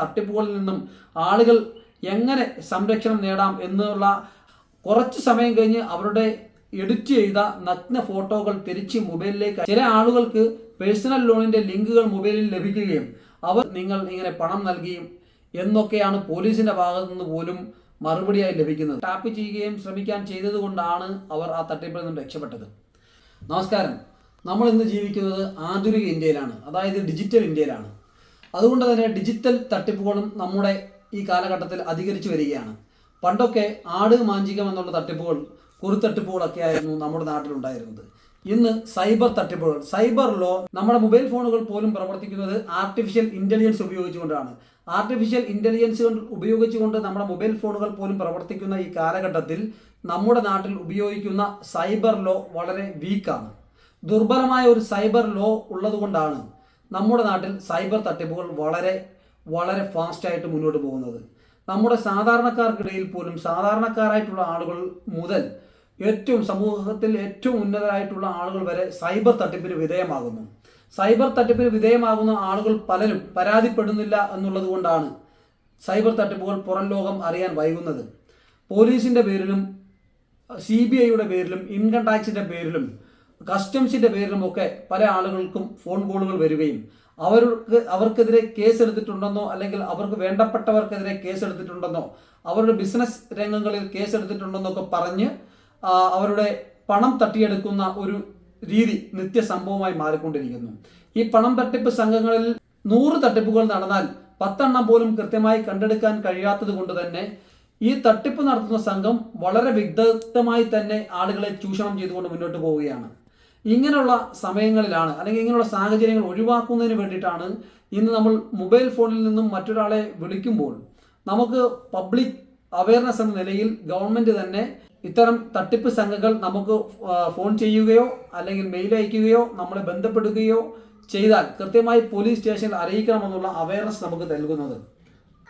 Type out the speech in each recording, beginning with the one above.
തട്ടിപ്പുകളിൽ നിന്നും ആളുകൾ എങ്ങനെ സംരക്ഷണം നേടാം എന്നുള്ള കുറച്ച് സമയം കഴിഞ്ഞ് അവരുടെ എഡിറ്റ് ചെയ്ത നഗ്ന ഫോട്ടോകൾ തിരിച്ച് മൊബൈലിലേക്ക് ചില ആളുകൾക്ക് പേഴ്സണൽ ലോണിന്റെ ലിങ്കുകൾ മൊബൈലിൽ ലഭിക്കുകയും അവർ നിങ്ങൾ ഇങ്ങനെ പണം നൽകിയും എന്നൊക്കെയാണ് പോലീസിന്റെ ഭാഗത്തു നിന്ന് പോലും മറുപടിയായി ലഭിക്കുന്നത്. ടാപ്പ് ചെയ്യുകയും ശ്രമിക്കാൻ ചെയ്തതുകൊണ്ടാണ് അവർ ആ തട്ടിപ്പിൽ നിന്നും രക്ഷപ്പെട്ടത്. നമസ്കാരം. നമ്മൾ ഇന്ന് ജീവിക്കുന്നത് ആധുനിക ഇന്ത്യയിലാണ്. അതായത് ഡിജിറ്റൽ ഇന്ത്യയിലാണ്. അതുകൊണ്ട് തന്നെ ഡിജിറ്റൽ തട്ടിപ്പുകളും നമ്മുടെ ഈ കാലഘട്ടത്തിൽ അധികരിച്ചു വരികയാണ്. പണ്ടൊക്കെ ആട് മാഞ്ചികം എന്നുള്ള തട്ടിപ്പുകൾ കുറുത്തട്ടിപ്പുകളൊക്കെ ആയിരുന്നു നമ്മുടെ നാട്ടിലുണ്ടായിരുന്നത്. ഇന്ന് സൈബർ തട്ടിപ്പുകൾ സൈബർ ലോ നമ്മുടെ മൊബൈൽ ഫോണുകൾ പോലും പ്രവർത്തിക്കുന്നത് ആർട്ടിഫിഷ്യൽ ഇന്റലിജൻസ് ഉപയോഗിച്ചുകൊണ്ടാണ്. ആർട്ടിഫിഷ്യൽ ഇന്റലിജൻസ് ഉപയോഗിച്ചുകൊണ്ട് നമ്മുടെ മൊബൈൽ ഫോണുകൾ പോലും പ്രവർത്തിക്കുന്ന ഈ കാലഘട്ടത്തിൽ നമ്മുടെ നാട്ടിൽ ഉപയോഗിക്കുന്ന സൈബർ ലോ വളരെ വീക്കാണ് ദുർബലമായ ഒരു സൈബർ ലോ ഉള്ളതുകൊണ്ടാണ് നമ്മുടെ നാട്ടിൽ സൈബർ തട്ടിപ്പുകൾ വളരെ വളരെ ഫാസ്റ്റായിട്ട് മുന്നോട്ട് പോകുന്നത്. നമ്മുടെ സാധാരണക്കാർക്കിടയിൽ പോലും സാധാരണക്കാരായിട്ടുള്ള ആളുകൾ മുതൽ ഏറ്റവും സമൂഹത്തിൽ ഏറ്റവും ഉന്നതരായിട്ടുള്ള ആളുകൾ വരെ സൈബർ തട്ടിപ്പിന് വിധേയമാകുന്നു. സൈബർ തട്ടിപ്പിന് വിധേയമാകുന്ന ആളുകൾ പലരും പരാതിപ്പെടുന്നില്ല എന്നുള്ളത് കൊണ്ടാണ് സൈബർ തട്ടിപ്പുകൾ പുറം ലോകം അറിയാൻ വൈകുന്നത്. പോലീസിന്റെ പേരിലും സി ബി ഐയുടെ പേരിലും ഇൻകം ടാക്സിന്റെ പേരിലും കസ്റ്റംസിന്റെ പേരിലും ഒക്കെ പല ആളുകൾക്കും ഫോൺ കോളുകൾ വരികയും അവർക്ക് അവർക്കെതിരെ കേസ് എടുത്തിട്ടുണ്ടെന്നോ അല്ലെങ്കിൽ അവർക്ക് വേണ്ടപ്പെട്ടവർക്കെതിരെ കേസ് എടുത്തിട്ടുണ്ടെന്നോ അവരുടെ ബിസിനസ് രംഗങ്ങളിൽ കേസ് എടുത്തിട്ടുണ്ടെന്നൊക്കെ പറഞ്ഞ് അവരുടെ പണം തട്ടിയെടുക്കുന്ന ഒരു രീതി നിത്യസംഭവമായി മാറിക്കൊണ്ടിരിക്കുന്നു. ഈ പണം തട്ടിപ്പ് സംഘങ്ങളിൽ നൂറ് തട്ടിപ്പുകൾ നടന്നാൽ പത്തെണ്ണം പോലും കൃത്യമായി കണ്ടെടുക്കാൻ കഴിയാത്തത് കൊണ്ട് തന്നെ ഈ തട്ടിപ്പ് നടത്തുന്ന സംഘം വളരെ വിദഗ്ധമായി തന്നെ ആളുകളെ ചൂഷണം ചെയ്തുകൊണ്ട് മുന്നോട്ട് പോവുകയാണ്. ഇങ്ങനെയുള്ള സമയങ്ങളിലാണ് അല്ലെങ്കിൽ ഇങ്ങനെയുള്ള സാഹചര്യങ്ങൾ ഒഴിവാക്കുന്നതിന് വേണ്ടിയിട്ടാണ് ഇന്ന് നമ്മൾ മൊബൈൽ ഫോണിൽ നിന്നും മറ്റൊരാളെ വിളിക്കുമ്പോൾ നമുക്ക് പബ്ലിക് അവയർനെസ് എന്ന നിലയിൽ ഗവൺമെന്റ് തന്നെ ഇത്തരം തട്ടിപ്പ് സംഘങ്ങൾ നമുക്ക് ഫോൺ ചെയ്യുകയോ അല്ലെങ്കിൽ മെയിൽ അയക്കുകയോ നമ്മളെ ബന്ധപ്പെടുകയോ ചെയ്താൽ കൃത്യമായി പോലീസ് സ്റ്റേഷനിൽ അറിയിക്കണമെന്നുള്ള അവയർനെസ് നമുക്ക് നൽകുന്നത്.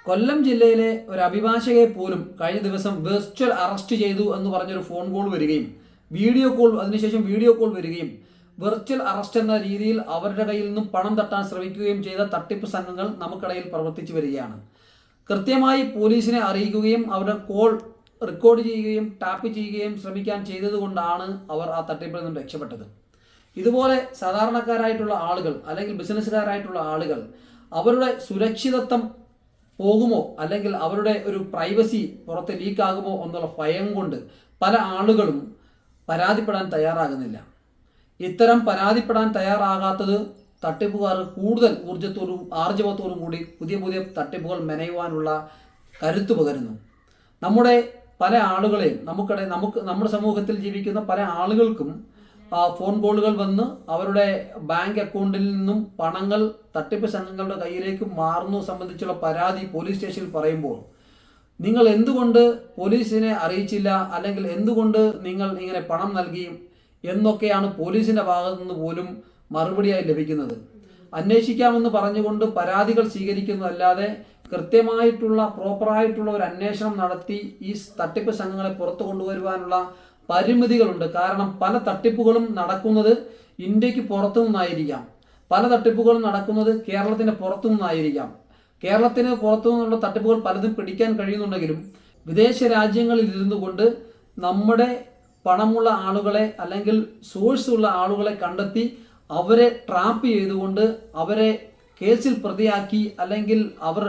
കൊല്ലം ജില്ലയിലെ ഒരു അഭിഭാഷകയെ പോലും കഴിഞ്ഞ ദിവസം വെർച്വൽ അറസ്റ്റ് ചെയ്തു എന്ന് പറഞ്ഞൊരു ഫോൺ കോൾ വരികയും വീഡിയോ കോൾ അതിനുശേഷം വീഡിയോ കോൾ വരികയും വെർച്വൽ അറസ്റ്റ് എന്ന രീതിയിൽ അവരുടെ കയ്യിൽ നിന്നും പണം തട്ടാൻ ശ്രമിക്കുകയും ചെയ്ത തട്ടിപ്പ് സംഘങ്ങൾ നമുക്കിടയിൽ പ്രവർത്തിച്ചു വരികയാണ്. കൃത്യമായി പോലീസിനെ അറിയിക്കുകയും അവരുടെ കോൾ റെക്കോർഡ് ചെയ്യുകയും ടാപ്പ് ചെയ്യുകയും ശ്രമിക്കാൻ ചെയ്തതുകൊണ്ടാണ് അവർ ആ തട്ടിപ്പിൽ നിന്നും രക്ഷപ്പെട്ടത്. ഇതുപോലെ സാധാരണക്കാരായിട്ടുള്ള ആളുകൾ അല്ലെങ്കിൽ ബിസിനസ്സുകാരായിട്ടുള്ള ആളുകൾ അവരുടെ സുരക്ഷിതത്വം പോകുമോ അല്ലെങ്കിൽ അവരുടെ ഒരു പ്രൈവസി പുറത്ത് ലീക്കാകുമോ എന്നുള്ള ഭയം കൊണ്ട് പല ആളുകളും പരാതിപ്പെടാൻ തയ്യാറാകുന്നില്ല. ഇത്തരം പരാതിപ്പെടാൻ തയ്യാറാകാത്തത് തട്ടിപ്പുകാർ കൂടുതൽ ഊർജത്തോടും ആർജവത്തോടും കൂടി പുതിയ പുതിയ തട്ടിപ്പുകൾ മെനയുവാനുള്ള കരുത്തു പകരുന്നു. നമ്മുടെ പല ആളുകളെയും നമുക്കിടെ നമുക്ക് നമ്മുടെ സമൂഹത്തിൽ ജീവിക്കുന്ന പല ആളുകൾക്കും ഫോൺ കോളുകൾ വന്ന് അവരുടെ ബാങ്ക് അക്കൗണ്ടിൽ നിന്നും പണങ്ങൾ തട്ടിപ്പ് സംഘങ്ങളുടെ കയ്യിലേക്ക് മാറുന്നു സംബന്ധിച്ചുള്ള പരാതി പോലീസ് സ്റ്റേഷനിൽ പറയുമ്പോൾ നിങ്ങൾ എന്തുകൊണ്ട് പോലീസിനെ അറിയിച്ചില്ല? അല്ലെങ്കിൽ എന്തുകൊണ്ട് നിങ്ങൾ ഇങ്ങനെ പണം നൽകി? എന്നൊക്കെയാണ് പോലീസിന്റെ ഭാഗത്തു നിന്ന് പോലും മറുപടിയായി ലഭിക്കുന്നത്. അന്വേഷിക്കാമെന്ന് പറഞ്ഞുകൊണ്ട് പരാതികൾ സ്വീകരിക്കുന്നതല്ലാതെ കൃത്യമായിട്ടുള്ള പ്രോപ്പറായിട്ടുള്ള ഒരു അന്വേഷണം നടത്തി ഈ തട്ടിപ്പ് സംഘങ്ങളെ പുറത്തു കൊണ്ടുവരുവാനുള്ള പരിമിതികളുണ്ട്. കാരണം പല തട്ടിപ്പുകളും നടക്കുന്നത് ഇന്ത്യയ്ക്ക് പുറത്തു നിന്നായിരിക്കാം പല തട്ടിപ്പുകളും നടക്കുന്നത് കേരളത്തിന് പുറത്തു നിന്നായിരിക്കാം കേരളത്തിന് പുറത്തു നിന്നുള്ള തട്ടിപ്പുകൾ പലതും പിടിക്കാൻ കഴിയുന്നുണ്ടെങ്കിലും വിദേശ രാജ്യങ്ങളിൽ ഇരുന്നു കൊണ്ട് നമ്മുടെ പണമുള്ള ആളുകളെ അല്ലെങ്കിൽ സോഴ്സ് ഉള്ള ആളുകളെ കണ്ടെത്തി അവരെ ട്രാപ്പ് ചെയ്തുകൊണ്ട് അവരെ കേസിൽ പ്രതിയാക്കി അല്ലെങ്കിൽ അവർ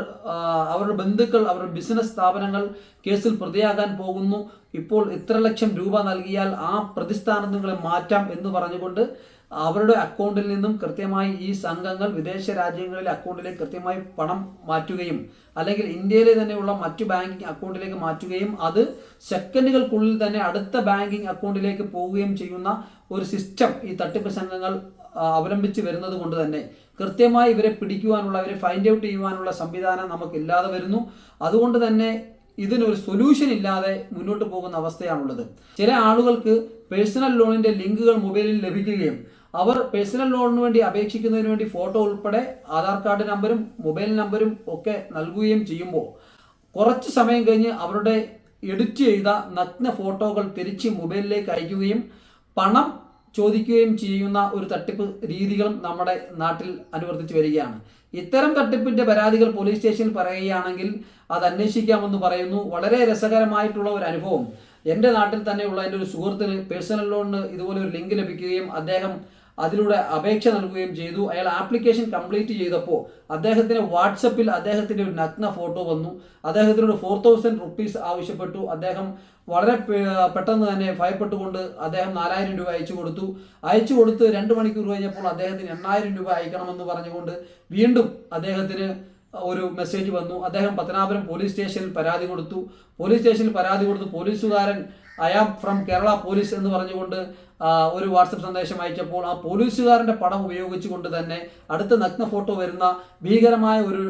അവരുടെ ബന്ധുക്കൾ അവരുടെ ബിസിനസ് സ്ഥാപനങ്ങൾ കേസിൽ പ്രതിയാകാൻ പോകുന്നു. ഇപ്പോൾ ഇത്ര ലക്ഷം രൂപ നൽകിയാൽ ആ പ്രതിസ്ഥാനത്ത് നിങ്ങളെ മാറ്റാം എന്ന് പറഞ്ഞുകൊണ്ട് അവരുടെ അക്കൗണ്ടിൽ നിന്നും കൃത്യമായി ഈ സംഘങ്ങൾ വിദേശ രാജ്യങ്ങളിലെ അക്കൗണ്ടിലേക്ക് കൃത്യമായി പണം മാറ്റുകയും അല്ലെങ്കിൽ ഇന്ത്യയിലെ തന്നെയുള്ള മറ്റു ബാങ്കിങ് അക്കൗണ്ടിലേക്ക് മാറ്റുകയും അത് സെക്കൻഡുകൾക്കുള്ളിൽ തന്നെ അടുത്ത ബാങ്കിങ് അക്കൗണ്ടിലേക്ക് പോവുകയും ചെയ്യുന്ന ഒരു സിസ്റ്റം ഈ തട്ടിപ്പ് സംഘങ്ങൾ അവലംബിച്ച് വരുന്നത് കൊണ്ട് തന്നെ കൃത്യമായി ഇവരെ പിടിക്കുവാനുള്ള ഇവരെ ഫൈൻഡ് ഔട്ട് ചെയ്യുവാനുള്ള സംവിധാനം നമുക്കില്ലാതെ വരുന്നു. അതുകൊണ്ട് തന്നെ ഇതിനൊരു സൊല്യൂഷൻ ഇല്ലാതെ മുന്നോട്ട് പോകുന്ന അവസ്ഥയാണുള്ളത്. ചില ആളുകൾക്ക് പേഴ്സണൽ ലോണിന്റെ ലിങ്കുകൾ മൊബൈലിൽ ലഭിക്കുകയും അവർ പേഴ്സണൽ ലോണിന് വേണ്ടി അപേക്ഷിക്കുന്നതിന് വേണ്ടി ഫോട്ടോ ഉൾപ്പെടെ ആധാർ കാർഡ് നമ്പരും മൊബൈൽ നമ്പരും ഒക്കെ നൽകുകയും ചെയ്യുമ്പോൾ കുറച്ച് സമയം കഴിഞ്ഞ് അവരുടെ എഡിറ്റ് ചെയ്ത നഗ്ന ഫോട്ടോകൾ തിരിച്ച് മൊബൈലിലേക്ക് അയക്കുകയും പണം ചോദിക്കുകയും ചെയ്യുന്ന ഒരു തട്ടിപ്പ് രീതികളും നമ്മുടെ നാട്ടിൽ അനുവർത്തിച്ച് വരികയാണ്. ഇത്തരം തട്ടിപ്പിന്റെ പരാതികൾ പോലീസ് സ്റ്റേഷനിൽ പറയുകയാണെങ്കിൽ അത് അന്വേഷിക്കാമെന്ന് പറയുന്നു. വളരെ രസകരമായിട്ടുള്ള ഒരു അനുഭവം. എന്റെ നാട്ടിൽ തന്നെയുള്ള എന്റെ ഒരു സുഹൃത്തിന് പേഴ്സണൽ ലോണിന് ഇതുപോലെ ഒരു ലിങ്ക് ലഭിക്കുകയും അദ്ദേഹം അതിലൂടെ അപേക്ഷ നൽകുകയും ചെയ്തു. അയാൾ ആപ്ലിക്കേഷൻ കംപ്ലീറ്റ് ചെയ്തപ്പോൾ അദ്ദേഹത്തിന് വാട്സപ്പിൽ അദ്ദേഹത്തിന്റെ ഒരു നഗ്ന ഫോട്ടോ വന്നു. അദ്ദേഹത്തിനോട് ഫോർ തൗസൻഡ് റുപ്പീസ് ആവശ്യപ്പെട്ടു. അദ്ദേഹം വളരെ പെട്ടെന്ന് തന്നെ ഭയപ്പെട്ടുകൊണ്ട് അദ്ദേഹം നാലായിരം രൂപ അയച്ചു കൊടുത്തു. അയച്ചു കൊടുത്ത് രണ്ട് മണിക്കൂർ കഴിഞ്ഞപ്പോൾ അദ്ദേഹത്തിന് എണ്ണായിരം രൂപ അയക്കണമെന്ന് പറഞ്ഞുകൊണ്ട് വീണ്ടും അദ്ദേഹത്തിന് ഒരു മെസ്സേജ് വന്നു. അദ്ദേഹം പത്തനാപുരം പോലീസ് സ്റ്റേഷനിൽ പരാതി കൊടുത്തു. പോലീസ് സ്റ്റേഷനിൽ പരാതി കൊടുത്തു പോലീസുകാരൻ I am from Kerala police എന്ന് പറഞ്ഞുകൊണ്ട് ഒരു വാട്സപ്പ് സന്ദേശം അയച്ചപ്പോൾ ആ പോലീസുകാരന്റെ പടം ഉപയോഗിച്ചുകൊണ്ട് തന്നെ അടുത്ത നഗ്ന ഫോട്ടോ വരുന്ന ഭീകരമായ ഒരു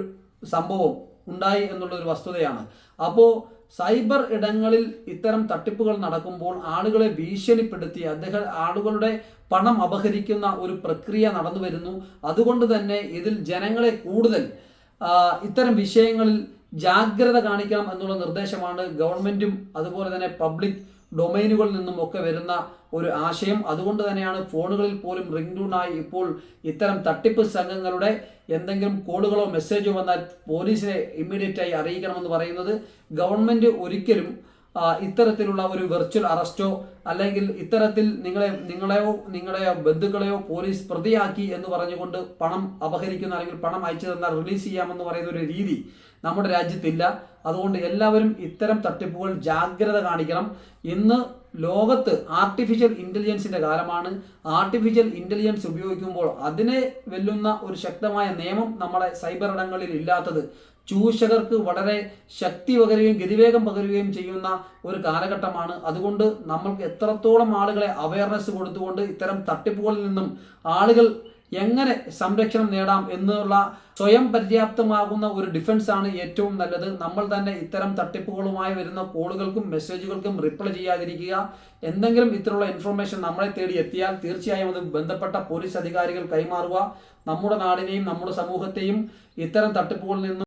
സംഭവം ഉണ്ടായി എന്നുള്ളൊരു വസ്തുതയാണ്. അപ്പോൾ സൈബർ ഇടങ്ങളിൽ ഇത്തരം തട്ടിപ്പുകൾ നടക്കുമ്പോൾ ആളുകളെ ഭീഷണിപ്പെടുത്തി അദ്ദേഹം ആളുകളുടെ പണം അപഹരിക്കുന്ന ഒരു പ്രക്രിയ നടന്നു വരുന്നു അതുകൊണ്ട് തന്നെ ഇതിൽ ജനങ്ങളെ കൂടുതൽ ഇത്തരം വിഷയങ്ങളിൽ ജാഗ്രത കാണിക്കണം എന്നുള്ള നിർദ്ദേശമാണ് ഗവൺമെന്റും അതുപോലെ തന്നെ പബ്ലിക് ഡൊമൈനുകളിൽ നിന്നും ഒക്കെ വരുന്ന ഒരു ആശയം. അതുകൊണ്ട് തന്നെയാണ് ഫോണുകളിൽ പോലും റിംഗ് ടൂണായി ഇപ്പോൾ ഇത്തരം തട്ടിപ്പ് സംഘങ്ങളുടെ എന്തെങ്കിലും കോളുകളോ മെസ്സേജോ വന്നാൽ പോലീസിനെ ഇമ്മീഡിയറ്റായി അറിയിക്കണമെന്ന് പറയുന്നത് ഗവൺമെന്റ് ഒരിക്കലും ഇത്തരത്തിലുള്ള ഒരു വെർച്വൽ അറസ്റ്റോ അല്ലെങ്കിൽ ഇത്തരത്തിൽ നിങ്ങളെ നിങ്ങളെയോ നിങ്ങളെ ബന്ധുക്കളെയോ പോലീസ് പ്രതിയാക്കി എന്ന് പറഞ്ഞുകൊണ്ട് പണം അപഹരിക്കുന്ന അല്ലെങ്കിൽ പണം അയച്ചു തന്നാൽ റിലീസ് ചെയ്യാമെന്ന് പറയുന്ന ഒരു രീതി നമ്മുടെ രാജ്യത്തില്ല. അതുകൊണ്ട് എല്ലാവരും ഇത്തരം തട്ടിപ്പുകൾ ജാഗ്രത കാണിക്കണം. ഇന്ന് ലോകത്ത് ആർട്ടിഫിഷ്യൽ ഇന്റലിജൻസിന്റെ കാലമാണ്. ആർട്ടിഫിഷ്യൽ ഇന്റലിജൻസ് ഉപയോഗിക്കുമ്പോൾ അതിനെ വെല്ലുന്ന ഒരു ശക്തമായ നിയമം നമ്മുടെ സൈബർ ഇടങ്ങളിൽ ഇല്ലാത്തത്. ചൂഷകർക്ക് വളരെ ശക്തി പകരുകയും ഗതിവേഗം പകരുകയും ചെയ്യുന്ന ഒരു കാലഘട്ടമാണ്. അതുകൊണ്ട് നമ്മൾക്ക് എത്രത്തോളം ആളുകളെ അവയർനെസ് കൊടുത്തുകൊണ്ട് ഇത്തരം തട്ടിപ്പുകളിൽ നിന്നും ആളുകൾ എങ്ങനെ സംരക്ഷണം നേടാം എന്നുള്ള സ്വയം പര്യാപ്തമാകുന്ന ഒരു ഡിഫൻസ് ആണ് ഏറ്റവും നല്ലത്. നമ്മൾ തന്നെ ഇത്തരം തട്ടിപ്പുകളുമായി വരുന്ന കോളുകൾക്കും മെസ്സേജുകൾക്കും റിപ്ലൈ ചെയ്യാതിരിക്കുക. എന്തെങ്കിലും ഇത്തരമുള്ള ഇൻഫർമേഷൻ നമ്മളെ തേടി എത്തിയാൽ തീർച്ചയായും അത് ബന്ധപ്പെട്ട പോലീസ് അധികാരികൾ കൈമാറുക. നമ്മുടെ നാടിനെയും നമ്മുടെ സമൂഹത്തെയും ഇത്തരം തട്ടിപ്പുകളിൽ നിന്നും